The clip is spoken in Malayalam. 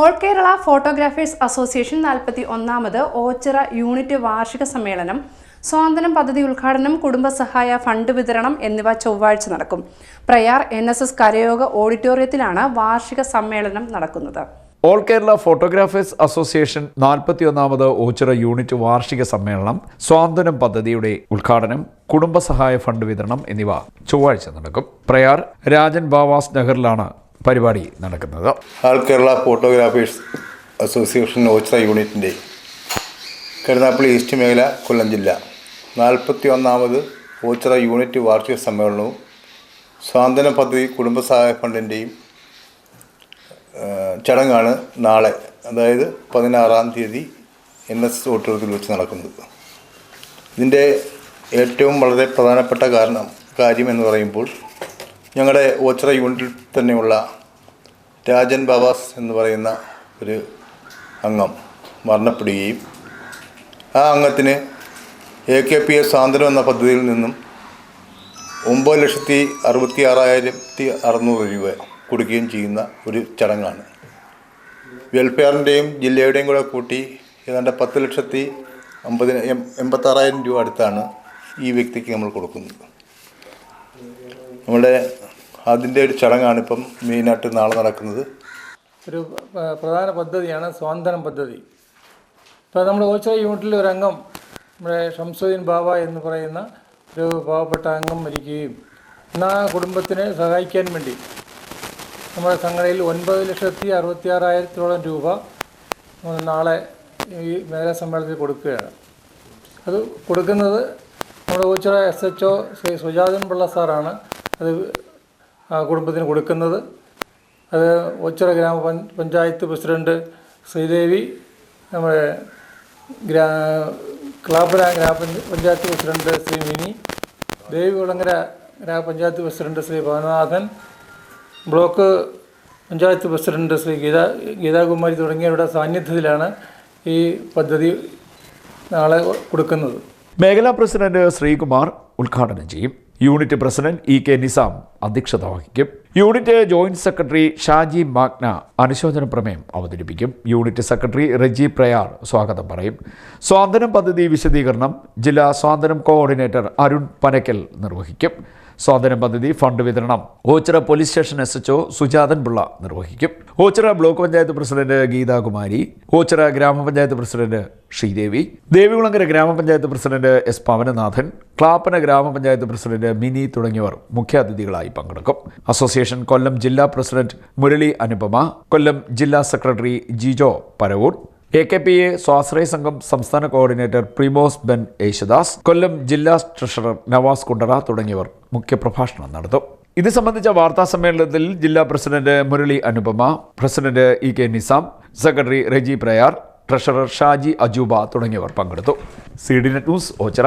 ഓൾ കേരള ഫോട്ടോഗ്രാഫേഴ്സ് അസോസിയേഷൻ നാൽപ്പത്തി ഒന്നാമത് ഓച്ചിറ യൂണിറ്റ് വാർഷിക സമ്മേളനം സ്വാതന്ത്ര്യം പദ്ധതി ഉദ്ഘാടനം കുടുംബസഹായ ഫണ്ട് വിതരണം എന്നിവ ചൊവ്വാഴ്ച നടക്കും. പ്രയാർ എൻ എസ് എസ് കരയോഗ ഓഡിറ്റോറിയത്തിലാണ് വാർഷിക സമ്മേളനം നടക്കുന്നത്. ഓൾ കേരള ഫോട്ടോഗ്രാഫേഴ്സ് അസോസിയേഷൻ നാൽപ്പത്തിയൊന്നാമത് ഓച്ചിറ യൂണിറ്റ് വാർഷിക സമ്മേളനം സ്വാതന്ത്ര്യം പദ്ധതിയുടെ ഉദ്ഘാടനം കുടുംബസഹായ ഫണ്ട് വിതരണം എന്നിവ ചൊവ്വാഴ്ച നടക്കും. പ്രയാർ രാജൻ ബാവാസ് നഗറിലാണ് പരിപാടി നടക്കുന്നത്. ആൾ കേരള ഫോട്ടോഗ്രാഫേഴ്സ് അസോസിയേഷൻ ഓച്ച യൂണിറ്റിന്റെ കരുനാപ്പള്ളി ഈസ്റ്റ് മേഖല കൊല്ലം ജില്ല. നാൽപ്പത്തി ഒന്നാമത് ഓച്ചറ യൂണിറ്റ് വാർഷിക സമ്മേളനവും സ്വാതന്ത്ര്യ പദ്ധതി കുടുംബസഹായ ഫണ്ടിന്റെയും ചടങ്ങാണ് നാളെ അതായത് പതിനാറാം തീയതി എൻ എസ് ഓട്ടോറിയത്തിൽ വെച്ച് നടക്കുന്നത്. ഇതിന്റെ ഏറ്റവും വളരെ പ്രധാനപ്പെട്ട കാരണം കാര്യം എന്ന് പറയുമ്പോൾ ഞങ്ങളുടെ ഓച്ചിറ യൂണിറ്റിൽ തന്നെയുള്ള രാജൻ ബാബാസ് എന്ന് പറയുന്ന ഒരു അംഗം മരണപ്പെടുകയും ആ അംഗത്തിന് A K P S Santhwanam എന്ന പദ്ധതിയിൽ നിന്നും ഒമ്പത് ലക്ഷത്തി അറുപത്തി ആറായിരത്തി അറുന്നൂറ് രൂപ കൊടുക്കുകയും ചെയ്യുന്ന ഒരു ചടങ്ങാണ്. വെൽഫെയറിന്റെയും ജില്ലയുടെയും കൂടെ കൂട്ടി ഏതാണ്ട് പത്ത് ലക്ഷത്തി അമ്പതിന് എൺപത്താറായിരം രൂപ അടുത്താണ് ഈ വ്യക്തിക്ക് നമ്മൾ കൊടുക്കുന്നത്. നമ്മുടെ അതിന്റെ ഒരു ചടങ്ങാണ് ഇപ്പം മെയിനായിട്ട് നാളെ നടക്കുന്നത്. ഒരു പ്രധാന പദ്ധതിയാണ് സ്വാതന്ത്ര്യം പദ്ധതി. ഇപ്പോൾ നമ്മുടെ ഓച്ച യൂണിറ്റിൽ ഒരു അംഗം നമ്മുടെ ഷംസുദ്ദീൻ ബാബ എന്ന് പറയുന്ന ഒരു പാവപ്പെട്ട അംഗം മരിക്കുകയും എന്നാൽ ആ കുടുംബത്തിനെ സഹായിക്കാൻ വേണ്ടി നമ്മുടെ സംഘടനയിൽ ഒൻപത് ലക്ഷത്തി അറുപത്തി ആറായിരത്തോളം രൂപ നാളെ ഈ മേഖലാ സമ്മേളനത്തിൽ കൊടുക്കുകയാണ്. അത് കൊടുക്കുന്നത് നമ്മുടെ Ochira S H O Shri Sujathan Pillai സാറാണ്. അത് കുടുംബത്തിന് കൊടുക്കുന്നത്. അത് ഒച്ചിറ ഗ്രാമ പഞ്ചായത്ത് പ്രസിഡന്റ് ശ്രീദേവി നമ്മുടെ ഗ്രാ ക്ലാബര ഗ്രാമപഞ്ചായത്ത് പ്രസിഡന്റ് ശ്രീ മിനി ദേവികുളങ്ങര ഗ്രാമപഞ്ചായത്ത് president Shri Bhavanathan block panchayat president Shri Geetha Geethakumari തുടങ്ങിയവരുടെ സാന്നിധ്യത്തിലാണ് ഈ പദ്ധതി നാളെ കൊടുക്കുന്നത്. മേഖലാ പ്രസിഡന്റ് ശ്രീകുമാർ ഉദ്ഘാടനം ചെയ്യും. Unit president E K Nisam അധ്യക്ഷത വഹിക്കും. Unit joint secretary Shaji Magna അനുശോചന പ്രമേയം അവതരിപ്പിക്കും. യൂണിറ്റ് സെക്രട്ടറി റജി പ്രയാർ സ്വാഗതം പറയും. സ്വാതന്ത്ര്യം പദ്ധതി വിശദീകരണം ജില്ലാ സ്വാതന്ത്ര്യം കോർഡിനേറ്റർ അരുൺ പനക്കൽ നിർവഹിക്കും. സ്വാതന്ത്ര്യം പദ്ധതി ഫണ്ട് വിതരണം Ochira police station S Sujathan Pillai നിർവഹിക്കും. ഓച്ചിറ ബ്ലോക്ക് പഞ്ചായത്ത് പ്രസിഡന്റ് ഗീതാകുമാരി ഓച്ചിറ ഗ്രാമപഞ്ചായത്ത് പ്രസിഡന്റ് ശ്രീദേവി ദേവികുളങ്ങര ഗ്രാമപഞ്ചായത്ത് പ്രസിഡന്റ് എസ് പവനനാഥൻ ക്ലാപ്പന ഗ്രാമപഞ്ചായത്ത് പ്രസിഡന്റ് മിനി തുടങ്ങിയവർ മുഖ്യാതിഥികളായി പങ്കെടുക്കും. അസോസിയേഷൻ കൊല്ലം ജില്ലാ പ്രസിഡന്റ് മുരളി അനുപമ കൊല്ലം ജില്ലാ secretary Jijo Paravur A K P A സ്വാശ്രയ സംഘം സംസ്ഥാന കോർഡിനേറ്റർ പ്രിമോസ് ബെൻ യേശുദാസ് കൊല്ലം ജില്ലാ ട്രഷറർ നവാസ് കുണ്ടറ തുടങ്ങിയവർ മുഖ്യപ്രഭാഷണം നടത്തും. ഇത് സംബന്ധിച്ച വാർത്താ സമ്മേളനത്തിൽ ജില്ലാ president Murali Anupama president E K Nisam secretary Reji Prayar treasurer Shaji Ajooba തുടങ്ങിയവർ പങ്കെടുത്തു. C D net news Ochira.